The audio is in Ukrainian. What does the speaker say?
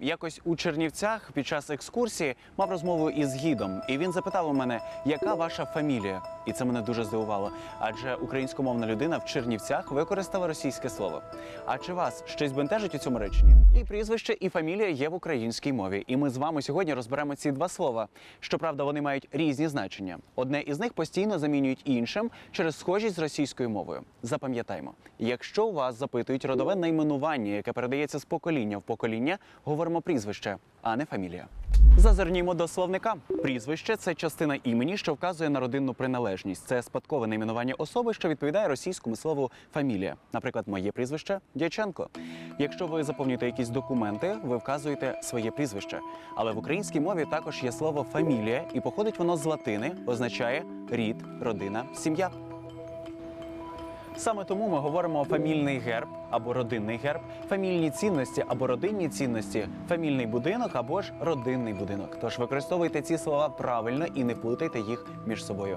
Якось у Чернівцях під час екскурсії мав розмову із гідом, і він запитав у мене, яка ваша фамілія? І це мене дуже здивувало. Адже українськомовна людина в Чернівцях використала російське слово. А чи вас щось бентежить у цьому реченні? І прізвище, і фамілія є в українській мові. І ми з вами сьогодні розберемо ці два слова. Щоправда, вони мають різні значення. Одне із них постійно замінюють іншим через схожість з російською мовою. Запам'ятаймо, якщо у вас запитують родове найменування, яке передається з покоління в покоління, говоримо прізвище, а не фамілія. Зазирнімо до словника. Прізвище це частина імені, що вказує на родинну приналежність. Це спадкове найменування особи, що відповідає російському слову фамілія. Наприклад, моє прізвище Дяченко. Якщо ви заповнюєте якісь документи, ви вказуєте своє прізвище. Але в українській мові також є слово фамілія, і походить воно з латини, означає рід, родина, сім'я. Саме тому ми говоримо фамільний герб або родинний герб, фамільні цінності або родинні цінності, фамільний будинок або ж родинний будинок. Тож використовуйте ці слова правильно і не плутайте їх між собою.